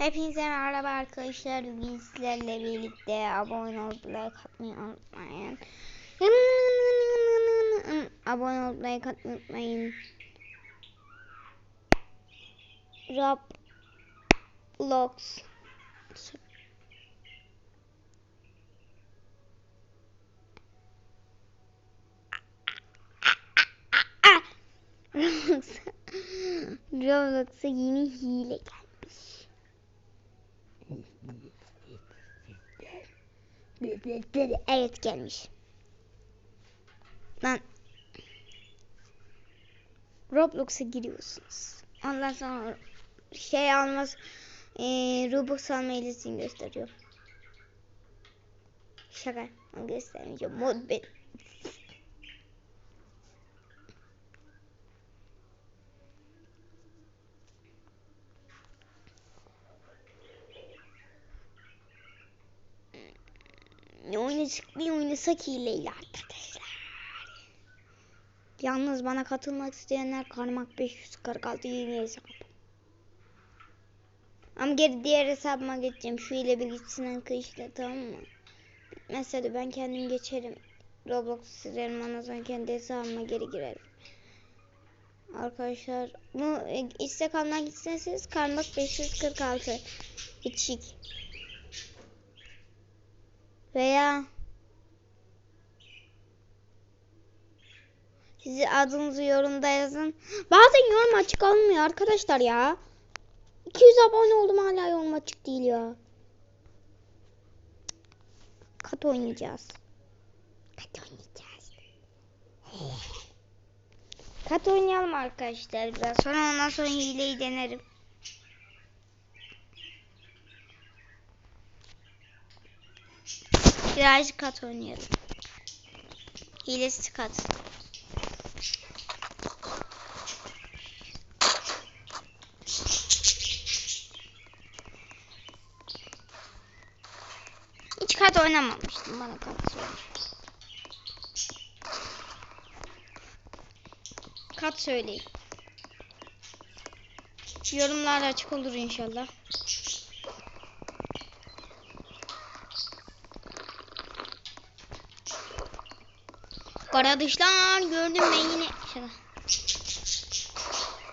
Hepinize merhaba arkadaşlar. Bugün sizlerle birlikte abone olup like unutmayın. Abone olup like atmayı unutmayın. Roblox. Roblox'a Roblox'a yeni hile gelmiş. Evet gelmiş. Lan Roblox'a giriyorsunuz. Ondan sonra şey almaz e, Robux alma hilesini gösteriyor. Şaka. Onu göstermeyeceğim. Mod ben. Bir oynasak hileyle arkadaşlar. Yalnız bana katılmak isteyenler karmak 546 yeni hesap. Ama geri diğer hesabıma geçeceğim. Şu ile bir gitsin arkadaşlar tamam mı? Bitmezse de ben kendim geçerim. Roblox silerim ondan sonra kendi hesabıma geri girerim. Arkadaşlar bu e, istek almak isterseniz karmak 546 içik veya sizi adınızı yorumda yazın. Bazen yorum açık olmuyor arkadaşlar ya. 200 abone oldum hala yorum açık değil ya. Kat oynayacağız. Kat oynayacağız. Kat oynayalım arkadaşlar biraz sonra ondan sonra hileyi denerim. Birazcık kat oynayalım. Hilesi kat. Kat oynamamıştım bana söyle. Kat söyleyin. Yorumlar açık olur inşallah. Kara dışlar gördüm ben yine.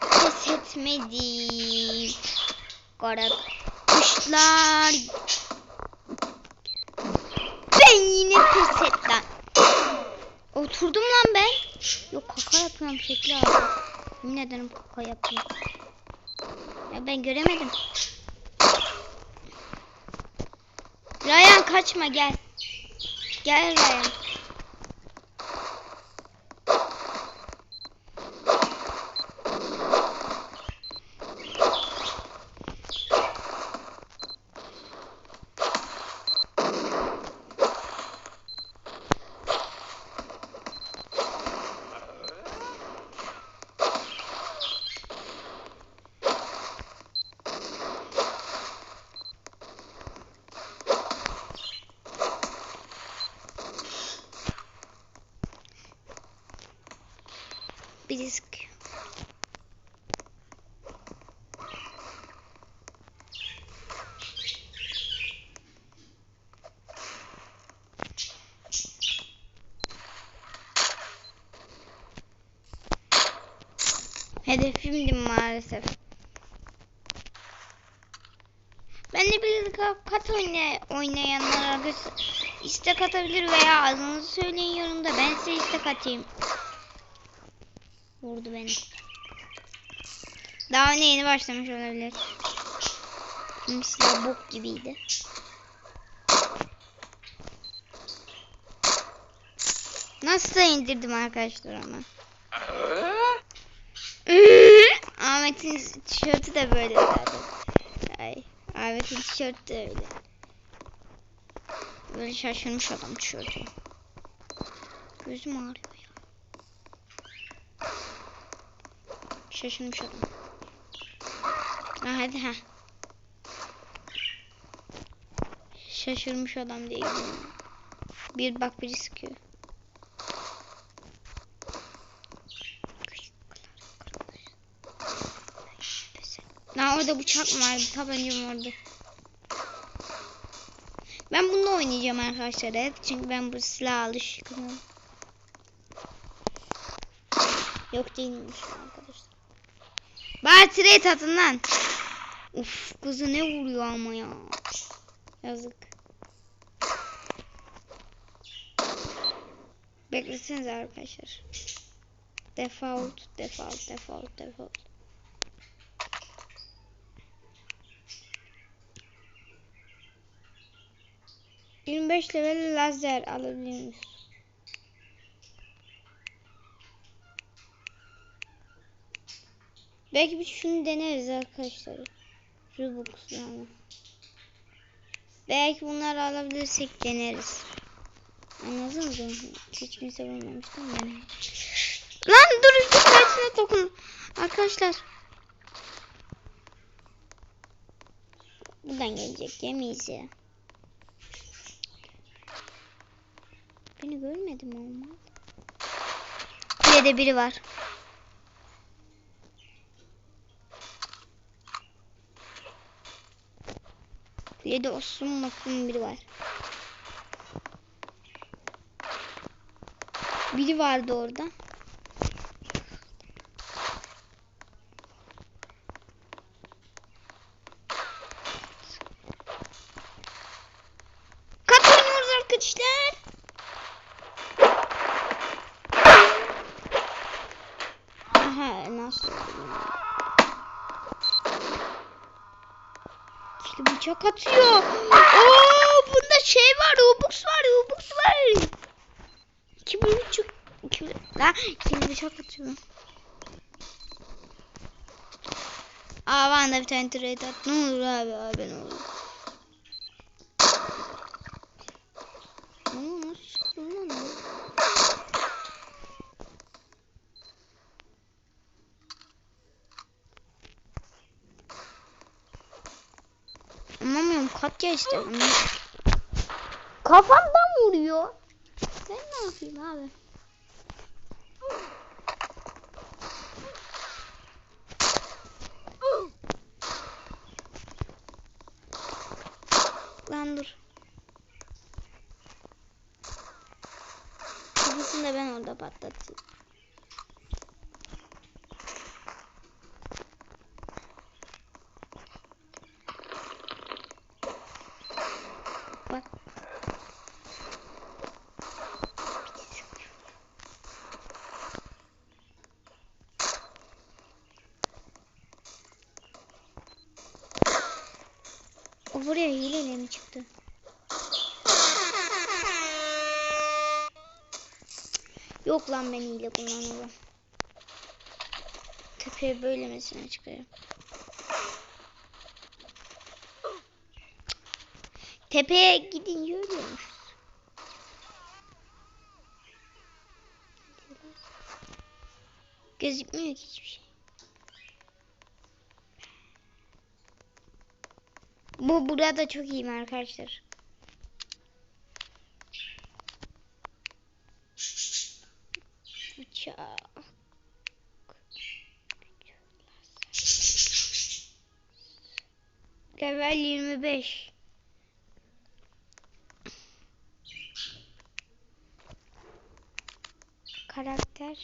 Pes etmedim. Kara et lan. Oturdum lan ben. Yok kaka yapıyorum şekli abi. Yemin ederim kaka yapıyorum. Ya ben göremedim. Ryan kaçma gel. Gel Ryan. Biri sıkıyor. Hedefimdi maalesef. Ben de bir kat oyna oynayanlar istek atabilir veya adınızı söyleyin yorumda ben size istek atayım. Vurdu beni. Daha ne yeni başlamış olabilir. Silah bok gibiydi. Nasıl indirdim arkadaşlar ama. Ahmet'in tişörtü de böyle zaten. Ay, Ahmet'in tişörtü de öyle. Böyle şaşırmış adam tişörtü. Gözüm ağrıyor ya. Şaşırmış adam. Ha, hadi ha. Şaşırmış adam değil. Bir bak biri sıkıyor. Orada bıçak mı vardı? Tabancam vardı. Ben bununla oynayacağım arkadaşlar hep. Çünkü ben bu silaha alışkınım. Yok değilmiş arkadaşlar. Bari trade atın lan. Uf kızı ne vuruyor ama ya. Yazık. Beklesenize arkadaşlar. Default, default, default, default. Yirmi beş level lazer alabiliyoruz. Belki biz şunu deneriz arkadaşlar. Robux'larla. Belki bunları alabilirsek deneriz. Anladınız mı? Hiç kimse bulmamıştım ben. Lan dur dikkatine dokun. Arkadaşlar. Buradan gelecek yemeyiz ya. Beni görmedi mi olmaz? Bir de biri var. Bir de Osman bakım biri var. Biri vardı orada. Kat oynuyoruz arkadaşlar. Aha nasıl? İşte bıçak atıyor. Oo bunda şey var, Robux var, Robux var. İki buçuk, iki, lan iki bıçak atıyor. Aa ben de bir tane trade at. Ne olur abi abi ne olur. Ama nasıl çıktı lan bu? Anlamıyorum Katya işte. Kafamdan vuruyor. Ben ne yapayım abi? Lan dur. Kafasını da ben orada patlatayım. Bak. O buraya hileyle mi çıktı? Yok lan ben hile kullanıyorum. Tepeye böyle mesela çıkıyor. Tepeye gidince ölüyormuş. Gözükmüyor ki hiçbir şey. Bu burada çok iyiyim arkadaşlar. Bıçak. Level 25. Karakter.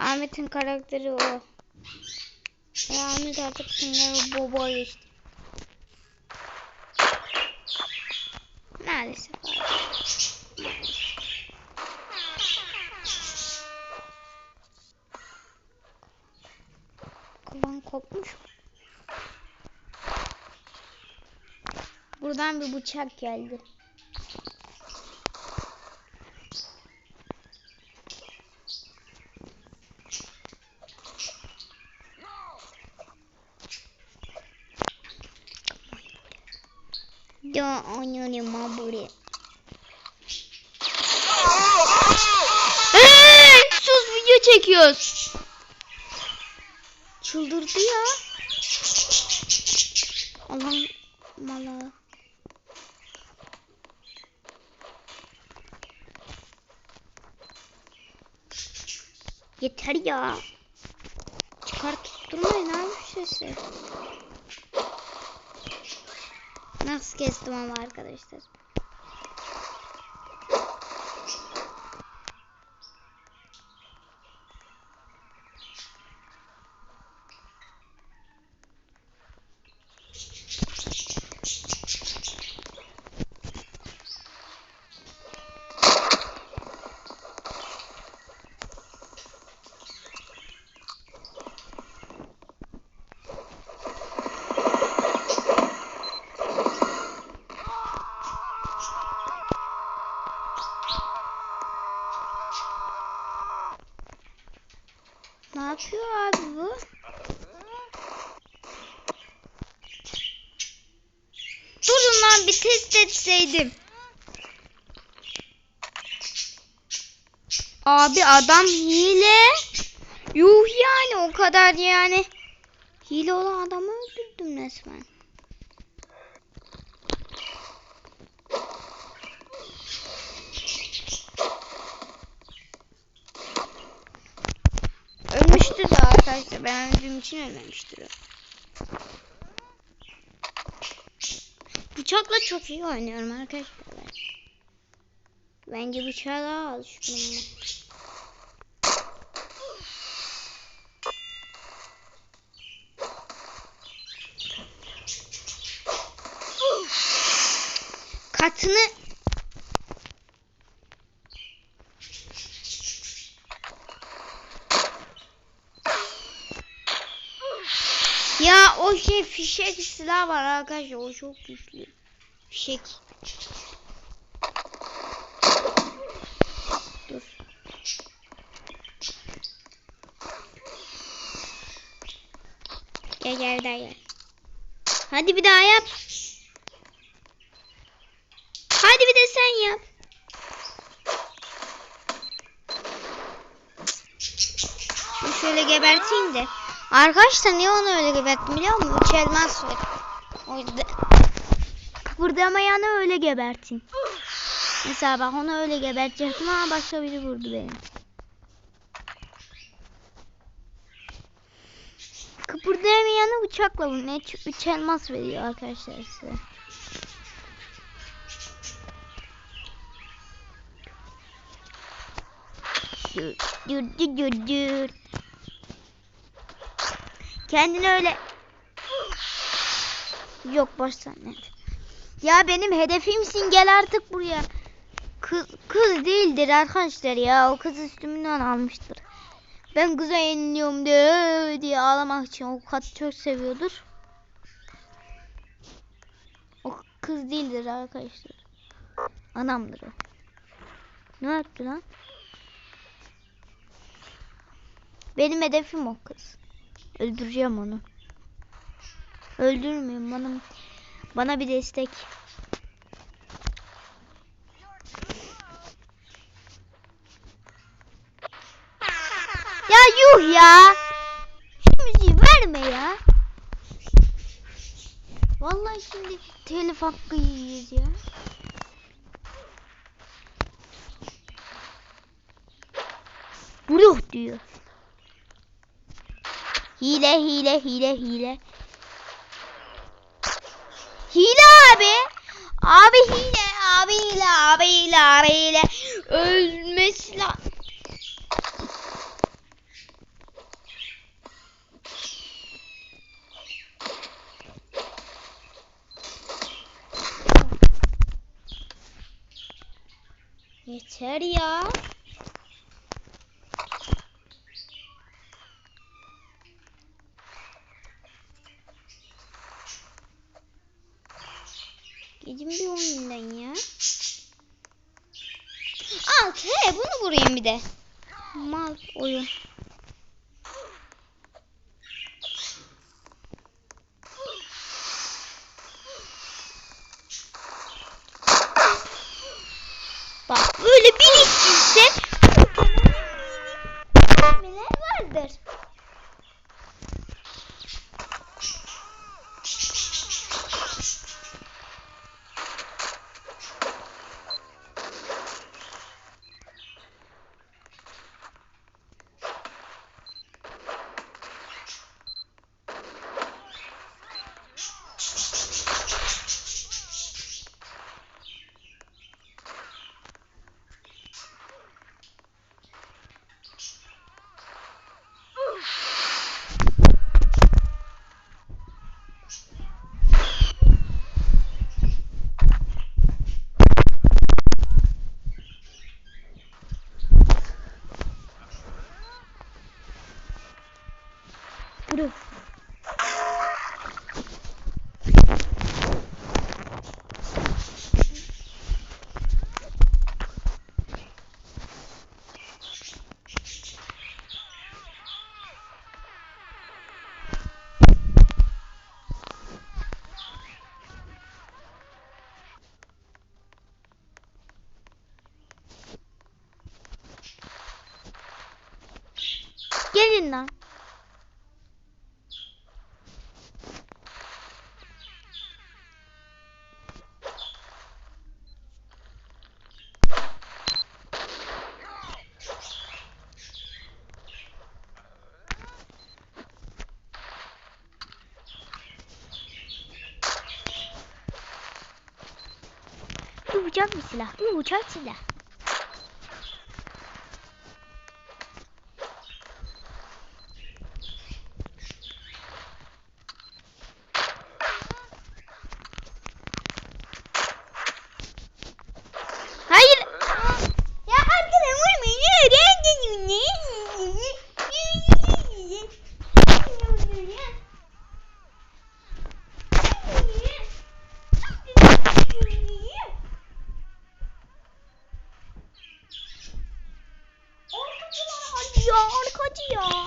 Ahmet'in karakteri o. E, Ahmet artık şimdi boba geçti. Maalesef Buradan bir bıçak geldi. Ya ha buraya. Hey, sus video çekiyoruz. Çıldırdı ya. Allah'ım mala. Yeter ya. Çıkartıp durmayın abi sesi. Nasıl kestim ama arkadaşlar. Yapıyor abi bu? Durun lan bir test etseydim. Abi adam hile. Yuh yani o kadar yani. Hile olan adamı öldürdüm resmen. Ölmüştür de arkadaşlar. Ben öldüğüm için ölmemiştir. Bıçakla çok iyi oynuyorum arkadaşlar. ben. Bence bıçağa daha alışkınım. ben. Katını Ya o şey fişek silah var arkadaşlar o çok güçlü. Fişek. Dur. Gel gel daha gel. Hadi bir daha yap. Hadi bir de sen yap. Şöyle geberteyim de. Arkadaşlar niye onu öyle geberttim biliyor musun? Üç elmas var. O yüzden. Kıpırdamayanı öyle gebertin. Mesela bak onu öyle gebertecektim ama başka biri vurdu beni. Kıpırdayamayanı bıçakla vurun. Üç- üç elmas veriyor arkadaşlar size. Dur dur dur dur. Kendini öyle... Yok boş zannet. Ya benim hedefimsin gel artık buraya. Kız, kız değildir arkadaşlar ya. O kız üstümden almıştır. Ben kıza yeniliyorum diye, diye ağlamak için o kat çok seviyordur. O kız değildir arkadaşlar. Anamdır o. Ne yaptı lan? Benim hedefim o kız. Öldüreceğim onu. Öldürmeyeyim bana bana bir destek. Ya yuh ya. Şu müziği verme ya. Vallahi şimdi telif hakkı yiyeceğiz ya. Ruh diyor. Hile hile hile hile. Hile abi. Abi hile abi hile abi hile abi hile. Ölmesi la. Yeter ya. Gecim bir oyundan ya. Alt he bunu vurayım bir de. Mal oyun. Bak böyle bir ikisi vardır. Dur. Gelin lan. Bu uçak bir silah. Bu uçak silah. Ya arkacı ya.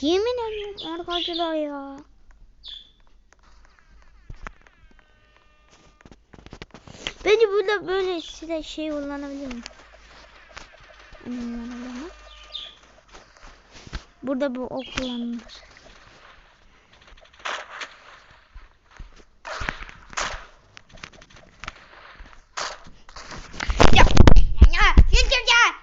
Yemin ederim arkacılar ya. Bence burada böyle silah şey kullanabilir miyim? Mi? Burada bu ok kullanılır. Ya, ya, yeter ya.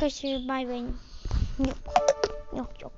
Arkadaşlar bay bay. Yok. Yok yok